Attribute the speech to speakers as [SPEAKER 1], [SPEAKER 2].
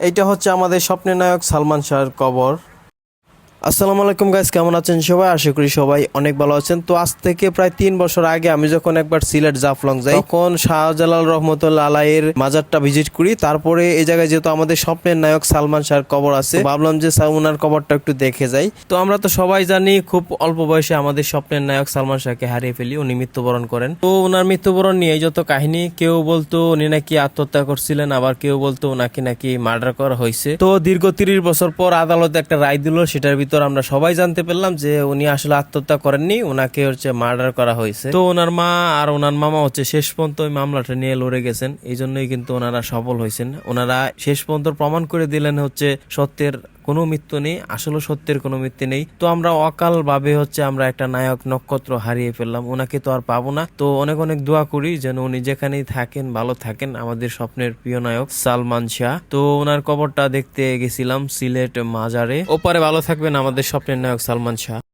[SPEAKER 1] এইটা হচ্ছে আমাদের স্বপ্নের নায়ক সালমান শাহর কবর। আসসালামু আলাইকুম গাইস কেমন আছেন সবাই? আশা করি সবাই অনেক ভালো আছেন। তো আজ থেকে প্রায় তিন বছর আগে আমি যখন একবার সিলেট জাফলং যাই, তখন শাহজালাল রহমতুল্লাহ আলাইয়ের মাজারটা ভিজিট করি। তারপরে এই জায়গায় যেহেতু আমাদের স্বপ্নের নায়ক সালমান শাহর কবর আছে ভাবলাম যে ওনার কবরটা একটু দেখে যাই। তো আমরা তো সবাই জানি খুব অল্প বয়সে আমাদের স্বপ্নের নায়ক সালমান শাহকে হারিয়ে ফেলি, উনি মৃত্যুবরণ করেন। তো ওনার মৃত্যুবরণ নিয়ে যত কাহিনী, কেউ বলতো উনি নাকি আত্মহত্যা করছিলেন, আবার কেউ বলতো ওনাকে নাকি মার্ডার করা হয়েছে। তো দীর্ঘ তিরিশ বছর পর আদালতে একটা রায় দিল, সেটার ভিতর আমরা সবাই জানতে পারলাম যে উনি আসলে আত্মহত্যা করেননি ওনাকে হচ্ছে মার্ডার করা হয়েছে। তো ওনার মা আর ওনার মামা হচ্ছে শেষ পর্যন্ত ওই মামলাটা নিয়ে লড়ে গেছেন এই জন্যই কিন্তু ওনারা সফল হয়েছেন। ওনারা শেষ পর্যন্ত প্রমাণ করে দিলেন হচ্ছে সত্যের কোনো মৃত্যু নেই, আসলে সত্যের কোনো মৃত্যু নেই। তো আমরা অকাল ভাবে হচ্ছে আমরা একটা নায়ক নক্ষত্র হারিয়ে ফেললাম, ওনাকে তো আর পাবো না। তো অনেক অনেক দোয়া করি যেন উনি যেখানেই থাকেন, ভালো থাকেন, আমাদের স্বপ্নের প্রিয় নায়ক সালমান শাহ। তো ওনার কবরটা দেখতে গেছিলাম সিলেট মাজারে। ওপারে ভালো থাকবেন আমাদের স্বপ্নের নায়ক সালমান শাহ।